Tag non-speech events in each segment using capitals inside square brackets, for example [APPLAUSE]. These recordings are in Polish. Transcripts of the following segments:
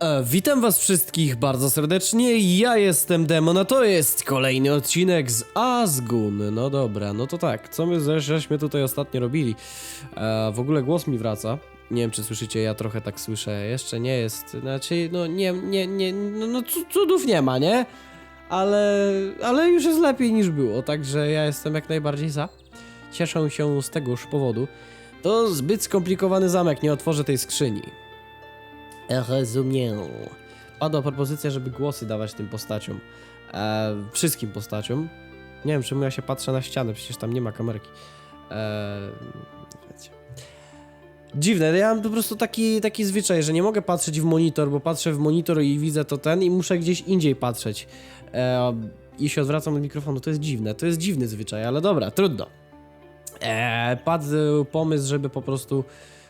E, witam was wszystkich bardzo serdecznie, ja jestem Demon, a to jest kolejny odcinek z Azgun. No dobra, no to tak, co my ze- żeśmy tutaj ostatnio robili? E, w ogóle głos mi wraca, nie wiem czy słyszycie, ja trochę tak słyszę, jeszcze nie jest, znaczy, no nie, nie, nie, no, no cu- cudów nie ma, nie? Ale, ale już jest lepiej niż było, także ja jestem jak najbardziej za. Cieszę się z tegoż powodu. To zbyt skomplikowany zamek, nie otworzę tej skrzyni. Rozumiem. Padła propozycja, żeby głosy dawać tym postaciom. E, wszystkim postaciom. Nie wiem, czemu ja się patrzę na ścianę, przecież tam nie ma kamerki. E, wiecie. Dziwne, ja mam po prostu taki, taki zwyczaj, że nie mogę patrzeć w monitor, bo patrzę w monitor i widzę to ten i muszę gdzieś indziej patrzeć. E, I się odwracam od mikrofonu, to jest dziwne, to jest dziwny zwyczaj, ale dobra, trudno. E, padł pomysł, żeby po prostu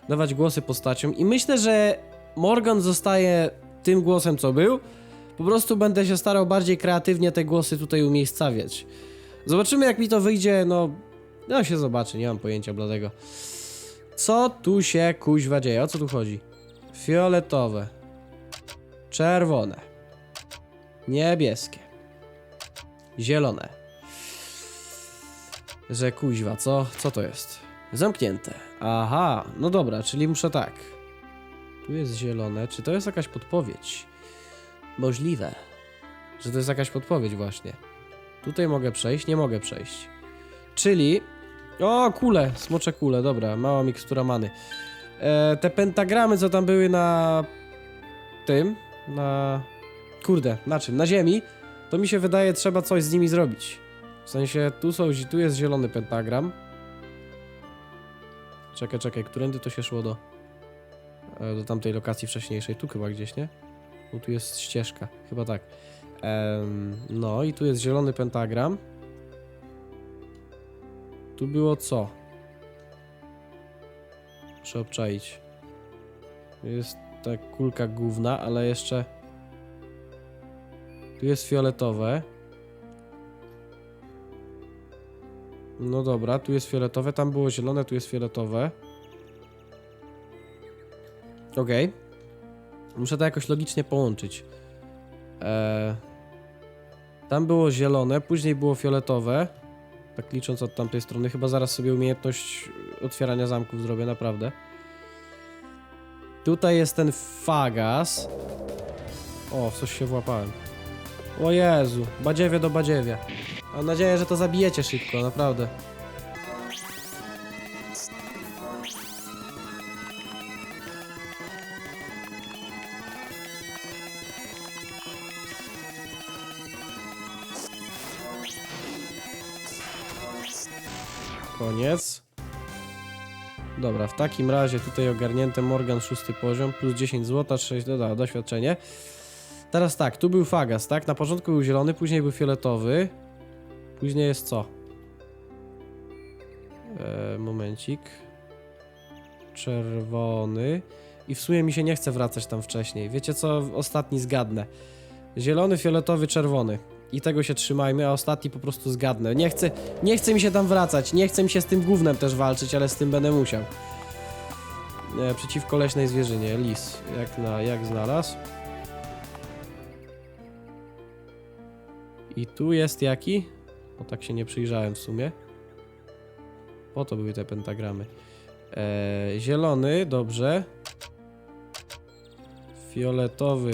dawać głosy postaciom i myślę, że Morgan zostaje tym głosem, co był. Po prostu będę się starał bardziej kreatywnie te głosy tutaj umiejscawiać. Zobaczymy, jak mi to wyjdzie, no... No się zobaczy, nie mam pojęcia bladego. Co tu się kuźwa dzieje? O co tu chodzi? Fioletowe. Czerwone. Niebieskie. Zielone. Że kuźwa, co? Co to jest? Zamknięte. Aha, no dobra, czyli muszę tak. Tu jest zielone. Czy to jest jakaś podpowiedź? Możliwe, że to jest jakaś podpowiedź właśnie. Tutaj mogę przejść, nie mogę przejść. Czyli... O, kule, smocze kule, dobra, mała mikstura many. E, te pentagramy, co tam były na... tym, na... Kurde, na czym? Na ziemi, to mi się wydaje, trzeba coś z nimi zrobić. W sensie, tu, są, tu jest zielony pentagram. Czekaj, czekaj, którędy to się szło do do tamtej lokacji wcześniejszej. Tu chyba gdzieś, nie? Bo tu jest ścieżka. Chyba tak. Em, no i tu jest zielony pentagram. Tu było co? Muszę obczaić. Jest ta kulka główna, ale jeszcze... Tu jest fioletowe. No dobra, tu jest fioletowe, tam było zielone, tu jest fioletowe. Okej. Muszę to jakoś logicznie połączyć. Eee, tam było zielone, później było fioletowe. Tak licząc od tamtej strony. Chyba zaraz sobie umiejętność otwierania zamków zrobię, naprawdę. Tutaj jest ten fagas. O, w coś się włapałem. O Jezu, badziewie do badziewia. Mam nadzieję, że to zabijecie szybko, naprawdę. Koniec. Dobra, w takim razie tutaj ogarnięte Morgan szósty poziom, plus 10 zł, 6 doda, doświadczenie. Teraz tak, tu był Fagas, tak? Na początku był zielony, później był fioletowy. Później jest co? Eee, momencik. Czerwony. I w sumie mi się nie chce wracać tam wcześniej. Wiecie co? Ostatni zgadnę. Zielony, fioletowy, czerwony. I tego się trzymajmy, a ostatni po prostu zgadnę. Nie chcę, nie chcę mi się tam wracać, nie chcę mi się z tym gównem też walczyć, ale z tym będę musiał. E, przeciwko leśnej zwierzynie, lis. Jak, na, jak znalazł. I tu jest jaki? O tak się nie przyjrzałem w sumie. Po to były te pentagramy. E, zielony, dobrze. Fioletowy,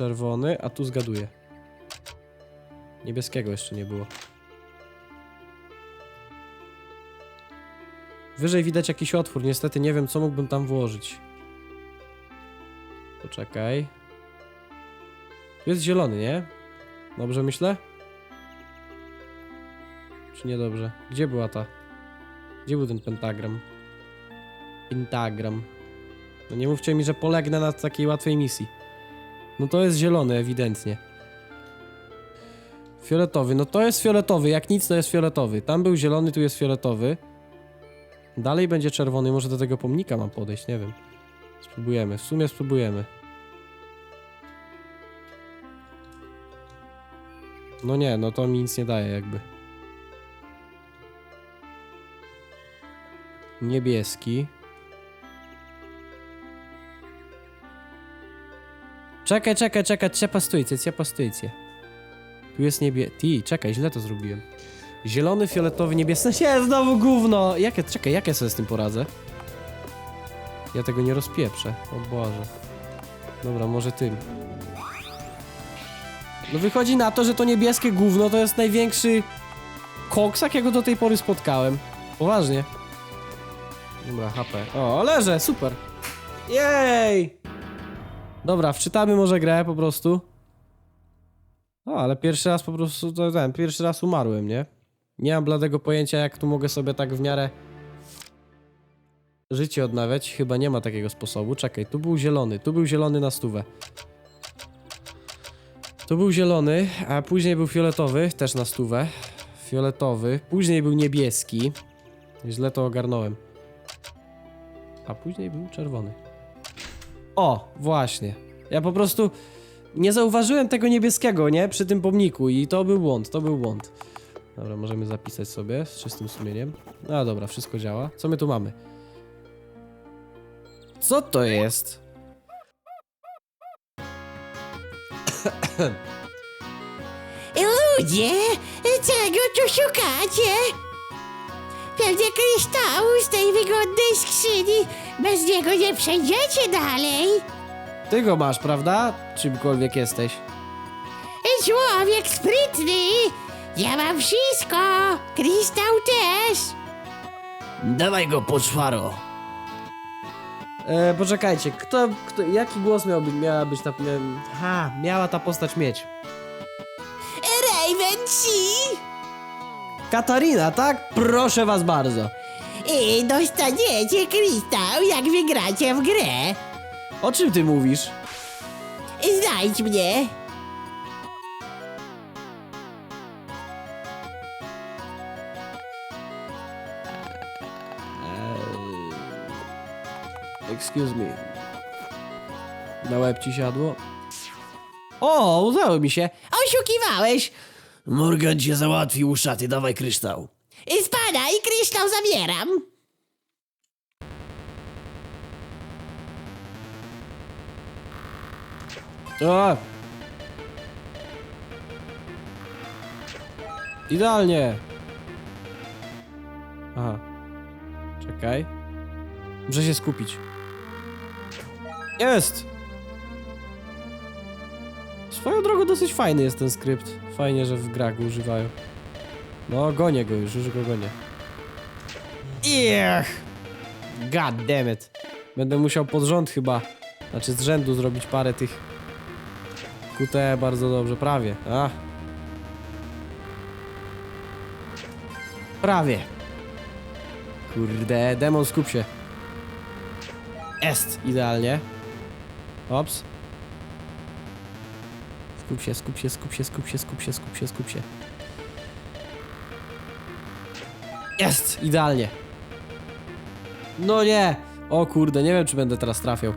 czerwony, a tu zgaduję. Niebieskiego jeszcze nie było. Wyżej widać jakiś otwór, niestety nie wiem co mógłbym tam włożyć. Poczekaj. Tu jest zielony, nie? Dobrze myślę? Czy nie dobrze? Gdzie była ta? Gdzie był ten pentagram? Pentagram. No nie mówcie mi, że polegnę na takiej łatwej misji. No to jest zielony ewidentnie. Fioletowy, no to jest fioletowy, jak nic to jest fioletowy. Tam był zielony, tu jest fioletowy. Dalej będzie czerwony, może do tego pomnika mam podejść, nie wiem. Spróbujemy, w sumie spróbujemy. No nie, no to mi nic nie daje jakby. Niebieski. Czekaj, czekaj, czekaj, trzeba stójcie, trzeba stójcie. Tu jest niebie... Ty, czekaj, źle to zrobiłem. Zielony, fioletowy, niebieski... [LAUGHS] Nie, znowu gówno! Jakie, czekaj, jak ja sobie z tym poradzę? Ja tego nie rozpieprzę, o Boże. Dobra, może tym. No wychodzi na to, że to niebieskie gówno to jest największy koks, jakiego do tej pory spotkałem. Poważnie. Dobra, HP. O, leżę, super. Jej! Dobra, wczytamy może grę po prostu. O, ale pierwszy raz po prostu, to ten, pierwszy raz umarłem, nie? Nie mam bladego pojęcia, jak tu mogę sobie tak w miarę życie odnawiać. Chyba nie ma takiego sposobu. Czekaj, tu był zielony, tu był zielony na stówę. Tu był zielony, a później był fioletowy, też na stówę. Fioletowy, później był niebieski. Źle to ogarnąłem. A później był czerwony. O, właśnie. Ja po prostu nie zauważyłem tego niebieskiego, nie? Przy tym pomniku i to był błąd, to był błąd. Dobra, możemy zapisać sobie z czystym sumieniem. No dobra, wszystko działa. Co my tu mamy? Co to jest? [COUGHS] Ludzie, czego tu szukacie? Pewnie kryształu z tej wygodnej skrzyni. Bez niego nie przejdziecie dalej. Ty go masz, prawda? Czymkolwiek jesteś. Człowiek sprytny. Ja mam wszystko. Kryształ też. Dawaj go, poczwaro. E, poczekajcie, kto, kto, jaki głos miałby, miała być ta, mia- ha, miała ta postać mieć? Raven ci. Katarina, tak? Proszę was bardzo. I dostaniecie kryształ, jak wygracie w grę. O czym ty mówisz? Znajdź mnie. Excuse me. Na łeb ci siadło? O, udało mi się. Oszukiwałeś. Morgan cię załatwił, szaty, dawaj kryształ. Spada i kryształ zabieram. O! Idealnie. Aha. Czekaj. Muszę się skupić. Jest! Swoją drogą dosyć fajny jest ten skrypt. Fajnie, że w grach używają. No, gonię go już, już go gonię. Ech! God damn it. Będę musiał pod rząd chyba, znaczy z rzędu zrobić parę tych QT bardzo dobrze, prawie. A. Prawie. Kurde, demon skup się. Jest, idealnie. Ops. Skup się, skup się, skup się, skup się, skup się, skup się, skup się. Jest, idealnie. No nie. O kurde, nie wiem czy będę teraz trafiał.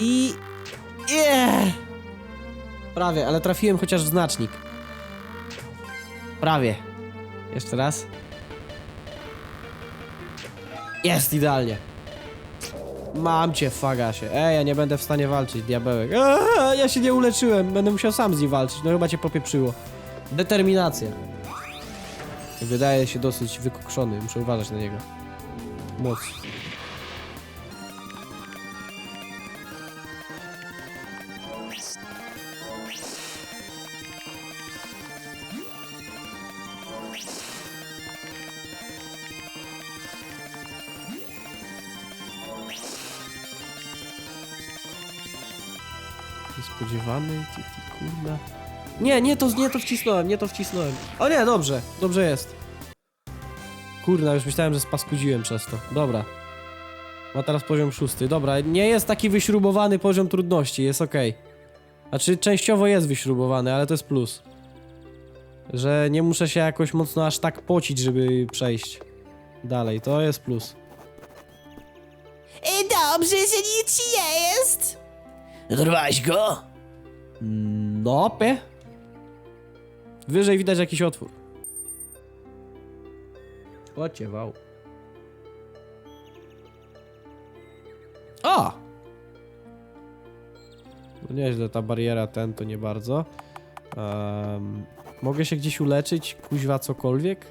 I... Yeah. Prawie, ale trafiłem chociaż w znacznik. Prawie. Jeszcze raz. Jest, idealnie. Mam cię, fagasie. Ej, ja nie będę w stanie walczyć, diabełek. Eee, ja się nie uleczyłem, będę musiał sam z nim walczyć. No chyba cię popieprzyło. Determinacja. Wydaje się dosyć wykukszony, muszę uważać na niego. Moc. Niespodziewany, ty, ty kurna. Nie, nie to, nie to wcisnąłem, nie to wcisnąłem. O nie, dobrze, dobrze jest. Kurna, już myślałem, że spaskudziłem przez to. Dobra. Ma teraz poziom szósty. Dobra, nie jest taki wyśrubowany poziom trudności, jest ok. Znaczy, częściowo jest wyśrubowany, ale to jest plus. Że nie muszę się jakoś mocno aż tak pocić, żeby przejść dalej. To jest plus. I dobrze, że nic ci nie jest. Dorwałeś go? No, pe. Wyżej widać jakiś otwór. Ociewał. O! To nieźle, ta bariera ten to nie bardzo. Em, mogę się gdzieś uleczyć, kuźwa cokolwiek?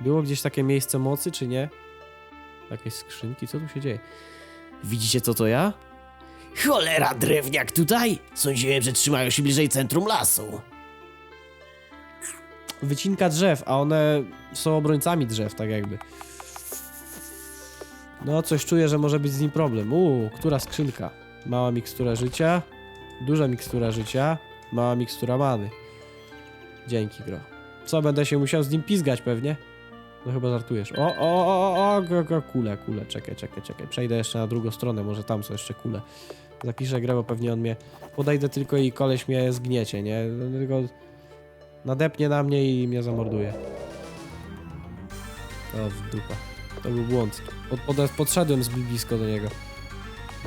Było gdzieś takie miejsce mocy, czy nie? Jakieś skrzynki, co tu się dzieje? Widzicie co to ja? Cholera, drewniak tutaj? Sądziłem, że trzymają się bliżej centrum lasu. Wycinka drzew, a one są obrońcami drzew, tak jakby. No, coś czuję, że może być z nim problem. Uuu, która skrzynka? Mała mikstura życia, duża mikstura życia, mała mikstura many. Dzięki, gro. Co, będę się musiał z nim pizgać pewnie? No chyba żartujesz. O, o, o, o, o, go, kule, kule, czekaj, czekaj, czekaj. Przejdę jeszcze na drugą stronę, może tam są jeszcze kule. Zapiszę grę, bo pewnie on mnie... Podejdę tylko i koleś mnie zgniecie, nie? Tylko nadepnie na mnie i mnie zamorduje. O, w dupa. To był błąd. Pod, pod, podszedłem zbyt blisko do niego.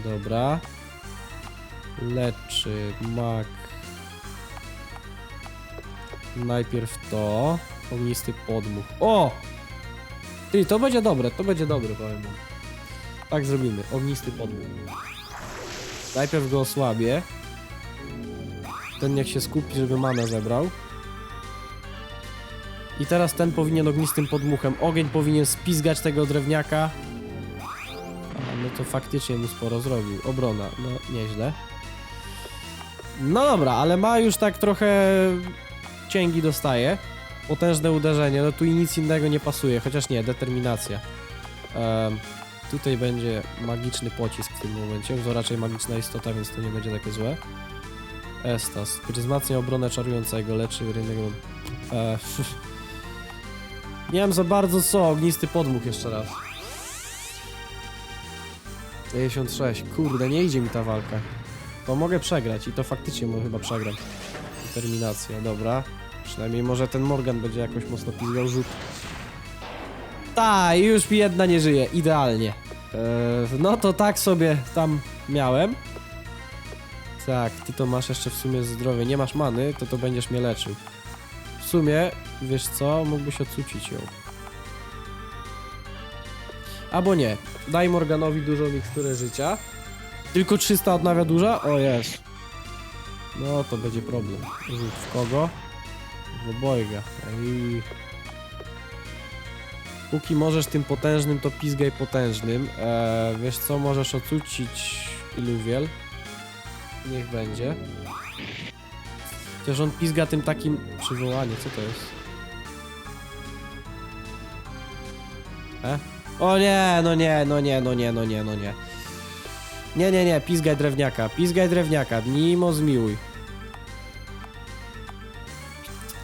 Dobra. Leczy, mak. Najpierw to. Ognisty podmuch. O! Ty, to będzie dobre, to będzie dobre, powiem wam. Tak zrobimy. Ognisty podmuch. Najpierw go osłabię. Ten niech się skupi, żeby manę zebrał. I teraz ten powinien ognistym podmuchem. Ogień powinien spizgać tego drewniaka. A, no to faktycznie mu sporo zrobił. Obrona, no nieźle. No dobra, ale ma już tak trochę cięgi dostaje. Potężne uderzenie, no tu i nic innego nie pasuje, chociaż nie, determinacja. Em, tutaj będzie magiczny pocisk w tym momencie, to raczej magiczna istota, więc to nie będzie takie złe. Estas, który wzmacnia obronę czarującego, leczy rynek... E, [LAUGHS] nie wiem za bardzo co, ognisty podmuch jeszcze raz. 56, kurde, nie idzie mi ta walka. To mogę przegrać i to faktycznie mo- chyba przegram. Determinacja, dobra. Przynajmniej może ten Morgan będzie jakoś mocno pizgał rzut. Ta, już jedna nie żyje, idealnie. Eee, no to tak sobie tam miałem. Tak, ty to masz jeszcze w sumie zdrowie. Nie masz many, to to będziesz mnie leczył. Sumie, wiesz co, mógłbyś odsucić ją. Albo nie. Daj Morganowi dużą miksturę życia. Tylko 300 odnawia duża? O jest. No to będzie problem. W kogo? W obojga. Póki możesz tym potężnym, to pizgaj potężnym. Eee, wiesz co, możesz odsucić iluwiel. Niech będzie. Chociaż on pizga tym takim... Przywołanie, co to jest? E? O nie, no nie, no nie, no nie, no nie, no nie. Nie, nie, nie, pizgaj drewniaka, pizgaj drewniaka, mimo zmiłuj.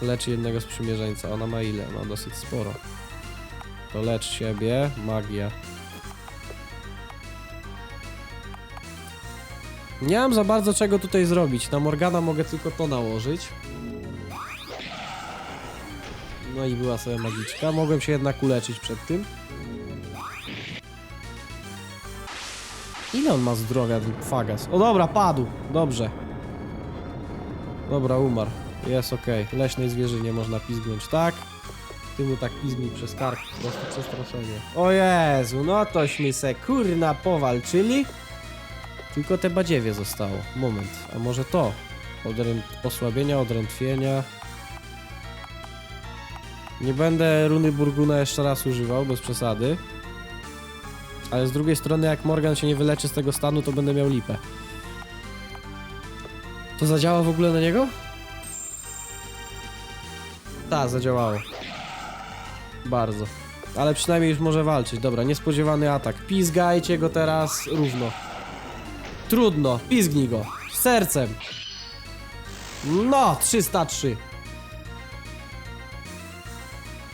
Leczy jednego sprzymierzeńca, ona ma ile? Ma dosyć sporo. To lecz siebie, magia. Nie mam za bardzo czego tutaj zrobić. Na Morgana mogę tylko to nałożyć. No i była sobie magiczka. Mogłem się jednak uleczyć przed tym. Ile on ma zdrowia, ten fagas? O dobra, padł. Dobrze. Dobra, umarł. Jest okej. Leśnej zwierzynie można pizgnąć tak. Ty mu tak pizgnij przez kark. Po prostu przestraszenie. O Jezu, no tośmy se kurna powalczyli. Tylko te badziewie zostało. Moment, a może to? Odrę... Osłabienia, odrętwienia. Nie będę runy Burguna jeszcze raz używał, bez przesady. Ale z drugiej strony, jak Morgan się nie wyleczy z tego stanu, to będę miał lipę. To zadziała w ogóle na niego? Tak, zadziałało. Bardzo. Ale przynajmniej już może walczyć. Dobra, niespodziewany atak. Pizgajcie go teraz równo. Trudno, pizgnij go. Sercem. No, 303.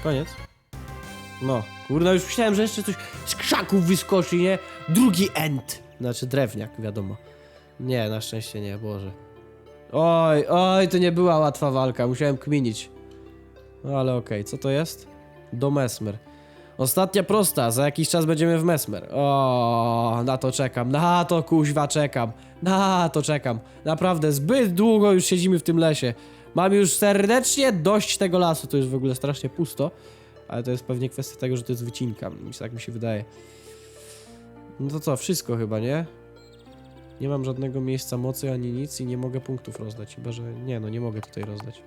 Koniec. No, kurde, już myślałem, że jeszcze coś z krzaków wyskoczy, nie? Drugi end. Znaczy drewniak, wiadomo. Nie, na szczęście nie, Boże. Oj, oj, to nie była łatwa walka, musiałem kminić. No ale okej, co to jest? Do Mesmer. Ostatnia prosta, za jakiś czas będziemy w Mesmer. O, na to czekam, na to kuźwa czekam, na to czekam. Naprawdę, zbyt długo już siedzimy w tym lesie. Mam już serdecznie dość tego lasu, to jest w ogóle strasznie pusto. Ale to jest pewnie kwestia tego, że to jest wycinka, tak mi się wydaje. No to co, wszystko chyba, nie? Nie mam żadnego miejsca mocy ani nic i nie mogę punktów rozdać. Chyba, że... Nie, no nie mogę tutaj rozdać.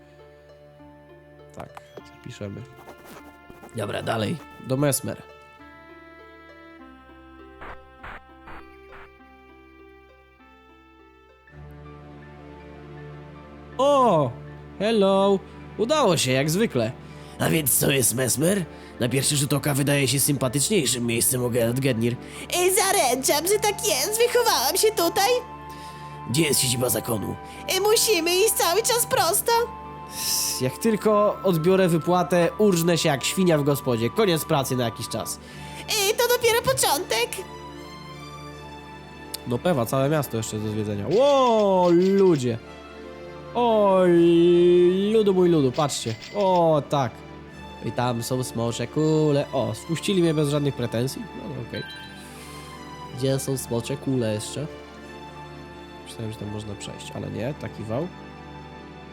Tak, zapiszemy. Dobra, dalej. Do Mesmer. O! Hello! Udało się, jak zwykle. A więc co jest Mesmer? Na pierwszy rzut oka wydaje się sympatyczniejszym miejscem od Gednir. I zaręczam, że tak jest, wychowałam się tutaj. Gdzie jest siedziba zakonu? I musimy iść cały czas prosto. Jak tylko odbiorę wypłatę, urżnę się jak świnia w gospodzie. Koniec pracy na jakiś czas. I to dopiero początek. No pewa, całe miasto jeszcze do zwiedzenia. Ło, ludzie. O, ludu mój ludu, patrzcie. O, tak. I tam są smocze kule. O, spuścili mnie bez żadnych pretensji. No, no okej. Gdzie są smocze kule jeszcze? Myślałem, że tam można przejść, ale nie, taki wał.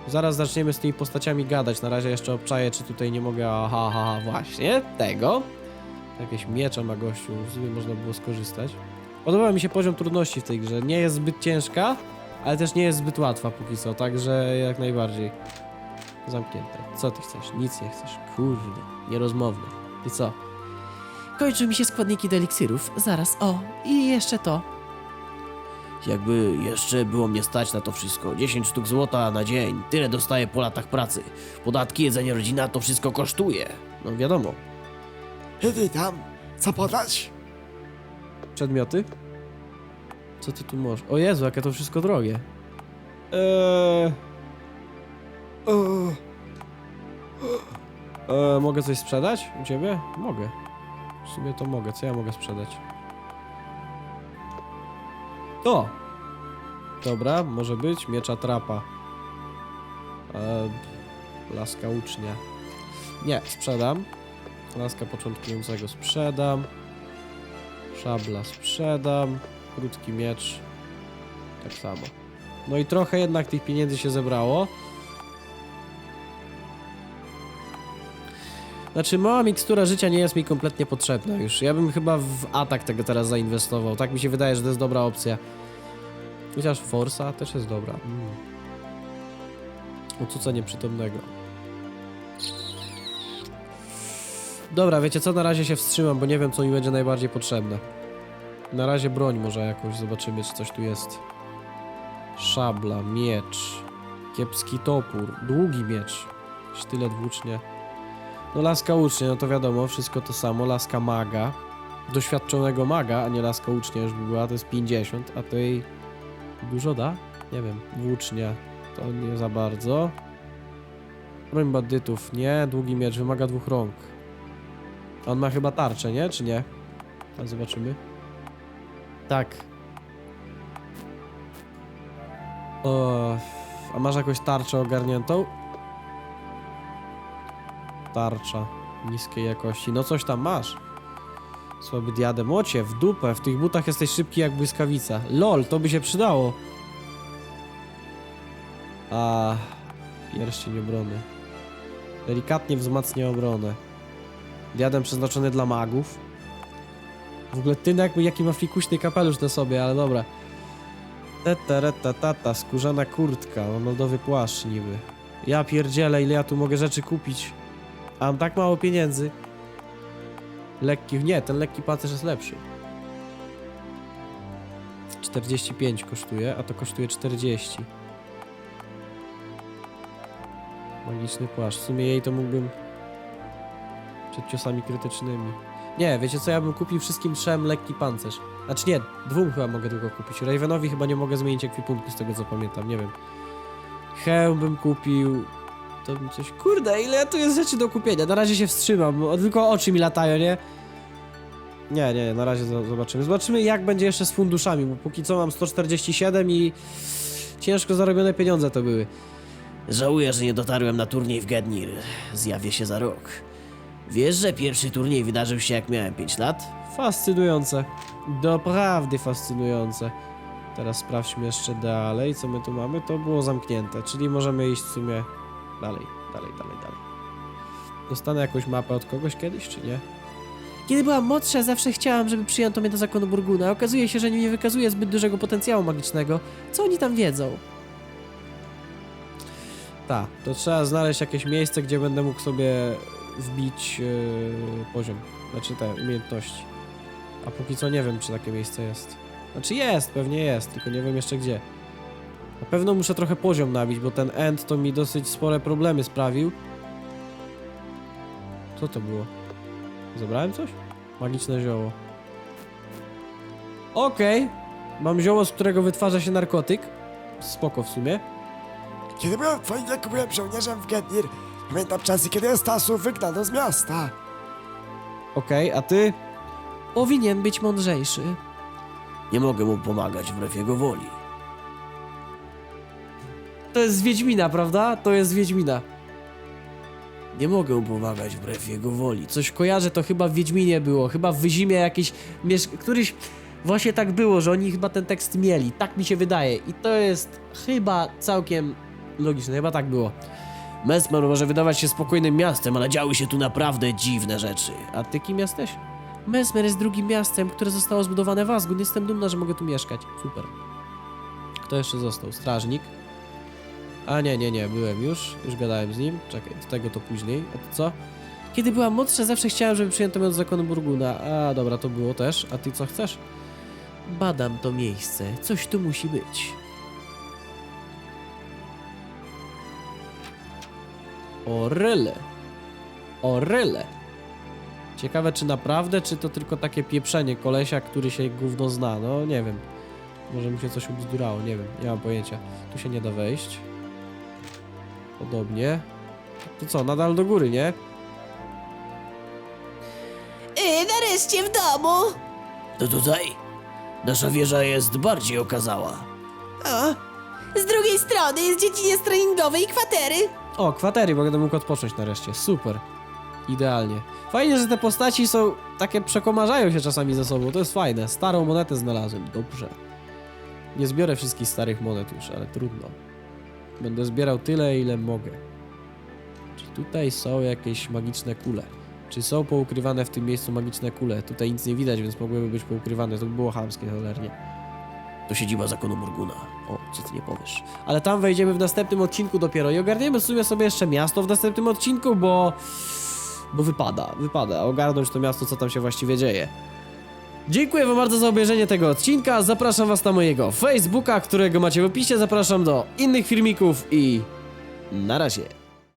Zaraz zaczniemy z tymi postaciami gadać. Na razie jeszcze obczaję, czy tutaj nie mogę. Aha, aha, właśnie, tego. Jakieś miecze ma gościu, z nim można było skorzystać. Podoba mi się poziom trudności w tej grze. Nie jest zbyt ciężka, ale też nie jest zbyt łatwa póki co, także jak najbardziej zamknięte. Co ty chcesz? Nic nie chcesz. Kurde, nierozmowne. I co? Kończą mi się składniki do eliksirów. Zaraz, o, i jeszcze to. Jakby jeszcze było mnie stać na to wszystko. 10 sztuk złota na dzień. Tyle dostaję po latach pracy. Podatki, jedzenie, rodzina, to wszystko kosztuje. No wiadomo. Witam. Co podać? Przedmioty? Co ty tu możesz? O Jezu, jakie to wszystko drogie. Eee... O, Eee, mogę coś sprzedać u ciebie? Mogę. W sumie to mogę. Co ja mogę sprzedać? To! Dobra, może być. Miecza trapa. Eee, laska ucznia. Nie, sprzedam. Laska początkującego sprzedam. Szabla sprzedam. Krótki miecz. Tak samo. No i trochę jednak tych pieniędzy się zebrało. Znaczy, mała mikstura życia nie jest mi kompletnie potrzebna już. Ja bym chyba w atak tego teraz zainwestował. Tak mi się wydaje, że to jest dobra opcja. Chociaż Forsa też jest dobra. Mm. Ocuca nieprzytomnego. Dobra, wiecie co? Na razie się wstrzymam, bo nie wiem, co mi będzie najbardziej potrzebne. Na razie broń może jakąś, zobaczymy, czy coś tu jest. Szabla, miecz, kiepski topór, długi miecz, sztylet włócznie. No laska ucznia, no to wiadomo, wszystko to samo. Laska maga. Doświadczonego maga, a nie laska ucznia już by była, to jest 50, a to jej dużo da? Nie wiem. Włócznia to nie za bardzo. Broń bandytów, nie. Długi miecz wymaga dwóch rąk. On ma chyba tarczę, nie? Czy nie? A zobaczymy. Tak. O, a masz jakąś tarczę ogarniętą? tarcza niskiej jakości. No coś tam masz. Słaby diadem. Ocie, w dupę. W tych butach jesteś szybki jak błyskawica. Lol, to by się przydało. A pierścień obrony. Delikatnie wzmacnia obronę. Diadem przeznaczony dla magów. W ogóle ty jakby jaki ma fikuśny kapelusz na sobie, ale dobra. Tata, skórzana kurtka, lodowy płaszcz niby. Ja pierdzielę, ile ja tu mogę rzeczy kupić. A mam tak mało pieniędzy. Lekki, nie, ten lekki pancerz jest lepszy. 45 kosztuje, a to kosztuje 40. Magiczny płaszcz. W sumie jej to mógłbym przed ciosami krytycznymi. Nie, wiecie co, ja bym kupił wszystkim trzem lekki pancerz. Znaczy nie, dwóm chyba mogę tylko kupić. Ravenowi chyba nie mogę zmienić ekwipunku z tego co pamiętam, nie wiem. Hełm bym kupił, to bym coś... Kurde, ile tu jest rzeczy do kupienia. Na razie się wstrzymam, bo tylko oczy mi latają, nie? Nie, nie, na razie zo- zobaczymy. Zobaczymy jak będzie jeszcze z funduszami, bo póki co mam 147 i ciężko zarobione pieniądze to były. Żałuję, że nie dotarłem na turniej w Gednir. Zjawię się za rok. Wiesz, że pierwszy turniej wydarzył się jak miałem 5 lat? Fascynujące. Doprawdy fascynujące. Teraz sprawdźmy jeszcze dalej, co my tu mamy. To było zamknięte, czyli możemy iść w sumie dalej, dalej, dalej, dalej. Dostanę jakąś mapę od kogoś kiedyś, czy nie? Kiedy byłam młodsza, zawsze chciałam, żeby przyjęto mnie do zakonu Burguna. Okazuje się, że nie wykazuje zbyt dużego potencjału magicznego. Co oni tam wiedzą? Tak, to trzeba znaleźć jakieś miejsce, gdzie będę mógł sobie wbić yy, poziom. Znaczy te umiejętności. A póki co nie wiem, czy takie miejsce jest. Znaczy jest, pewnie jest, tylko nie wiem jeszcze gdzie. Na pewno muszę trochę poziom nabić, bo ten end to mi dosyć spore problemy sprawił. Co to było? Zabrałem coś? Magiczne zioło. Okej. Mam zioło, z którego wytwarza się narkotyk. Spoko w sumie. Kiedy byłem w twoim wieku, byłem żołnierzem w Gednir. Pamiętam czasy, kiedy Stasu wygnano z miasta. Okej, a ty? Powinien być mądrzejszy. Nie mogę mu pomagać wbrew jego woli. To jest z Wiedźmina, prawda? To jest z Wiedźmina. Nie mogę pomagać wbrew jego woli. Coś kojarzę, to chyba w Wiedźminie było. Chyba w Wyzimie jakieś... Miesz... Któryś... Właśnie tak było, że oni chyba ten tekst mieli. Tak mi się wydaje. I to jest chyba całkiem logiczne. Chyba tak było. Mesmer może wydawać się spokojnym miastem, ale działy się tu naprawdę dziwne rzeczy. A ty kim jesteś? Mesmer jest drugim miastem, które zostało zbudowane w Asgund. Jestem dumna, że mogę tu mieszkać. Super. Kto jeszcze został? Strażnik. A nie, nie, nie, byłem już. Już gadałem z nim. Czekaj, do tego to później. A to co? Kiedy byłam młodsza, zawsze chciałem, żeby przyjęto mnie do zakonu Burguna. A dobra, to było też. A ty co chcesz? Badam to miejsce. Coś tu musi być. O ryle. Ciekawe, czy naprawdę, czy to tylko takie pieprzenie kolesia, który się gówno zna. No, nie wiem. Może mu się coś ubzdurało, nie wiem. Nie mam pojęcia. Tu się nie da wejść. Podobnie. To co, nadal do góry, nie? Yy, nareszcie w domu. To tutaj? Nasza wieża jest bardziej okazała. O, z drugiej strony jest dziedziniec treningowej i kwatery. O, kwatery, bo będę mógł odpocząć nareszcie. Super. Idealnie. Fajnie, że te postaci są takie przekomarzają się czasami ze sobą. To jest fajne. Starą monetę znalazłem. Dobrze. Nie zbiorę wszystkich starych monet już, ale trudno. Będę zbierał tyle, ile mogę. Czy tutaj są jakieś magiczne kule? Czy są poukrywane w tym miejscu magiczne kule? Tutaj nic nie widać, więc mogłyby być poukrywane. To by było chamskie cholernie. To siedziba zakonu Morguna. O, co ty nie powiesz. Ale tam wejdziemy w następnym odcinku dopiero i ogarniemy w sumie sobie jeszcze miasto w następnym odcinku, bo... Bo wypada, wypada ogarnąć to miasto, co tam się właściwie dzieje. Dziękuję wam bardzo za obejrzenie tego odcinka, zapraszam was na mojego Facebooka, którego macie w opisie, zapraszam do innych filmików i... Na razie.